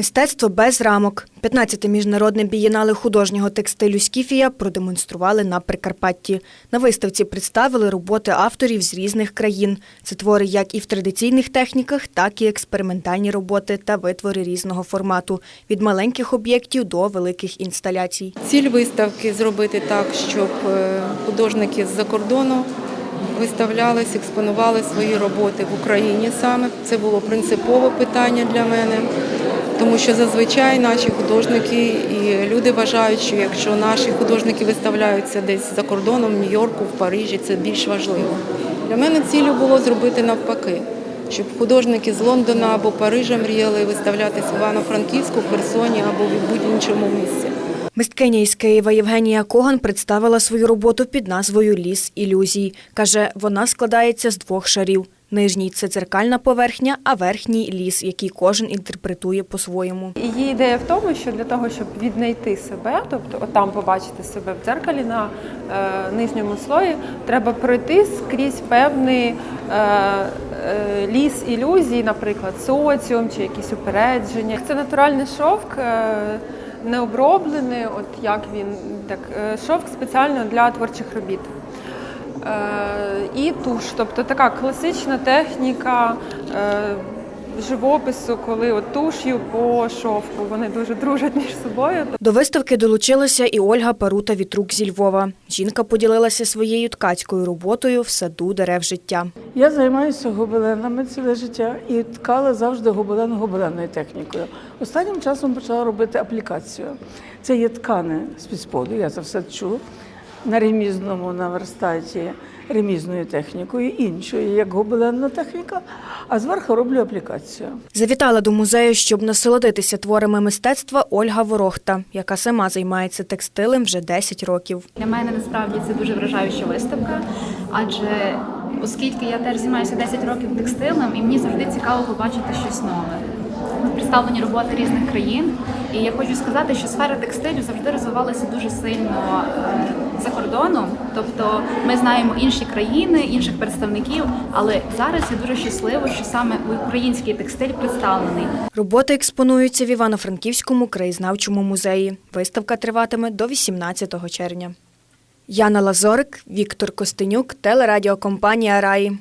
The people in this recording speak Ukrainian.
Мистецтво без рамок. 15-те міжнародне бієнале художнього текстилю Скіфія продемонстрували на Прикарпатті. На виставці представили роботи авторів з різних країн. Це твори як і в традиційних техніках, так і експериментальні роботи та витвори різного формату від маленьких об'єктів до великих інсталяцій. Ціль виставки зробити так, щоб е, художники з-за кордону виставлялись, експонували свої роботи в Україні саме. Це було принципове питання для мене, тому що зазвичай наші художники і люди вважають, що якщо наші художники виставляються десь за кордоном, в Нью-Йорку, в Парижі, це більш важливо. Для мене цілею було зробити навпаки. Щоб художники з Лондона або Парижа мріяли виставлятись в Івано-Франківську, в Херсоні або в будь-іншому місці. Мисткиня із Києва Євгенія Коган представила свою роботу під назвою Ліс ілюзій. Каже, вона складається з двох шарів. Нижній це дзеркальна поверхня, а верхній ліс, який кожен інтерпретує по-своєму. Її ідея в тому, що для того, щоб віднайти себе, тобто от там побачити себе в дзеркалі на е, нижньому слої, треба пройти скрізь певний е, е, ліс ілюзій, наприклад, соціум чи якісь упередження. Це натуральний шовк. Е, не оброблений, от як він так е, шовк спеціально для творчих робіт. Е, і туш, тобто така класична техніка е, живопису, коли от туш'ю по шовку вони дуже дружать між собою. До виставки долучилася і Ольга Парута Вітрук зі Львова. Жінка поділилася своєю ткацькою роботою в саду дерев життя. Я займаюся гобеленами ціле життя і ткала завжди гобелен гобеленною технікою. Останнім часом почала робити аплікацію. Це є ткани з під споду, я це все чув. На ремізному на верстаті ремізною технікою, іншою, як гобеленна техніка, а зверху роблю аплікацію. Завітала до музею, щоб насолодитися творами мистецтва Ольга Ворохта, яка сама займається текстилем вже 10 років. Для мене насправді це дуже вражаюча виставка, адже оскільки я теж займаюся 10 років текстилем, і мені завжди цікаво побачити щось нове. Представлені роботи різних країн, і я хочу сказати, що сфера текстилю завжди розвивалася дуже сильно е, за кордоном. Тобто ми знаємо інші країни, інших представників, але зараз я дуже щаслива, що саме український текстиль представлений. Роботи експонуються в Івано-Франківському краєзнавчому музеї. Виставка триватиме до 18 червня. Яна Лазорик, Віктор Костенюк, телерадіокомпанія Раї.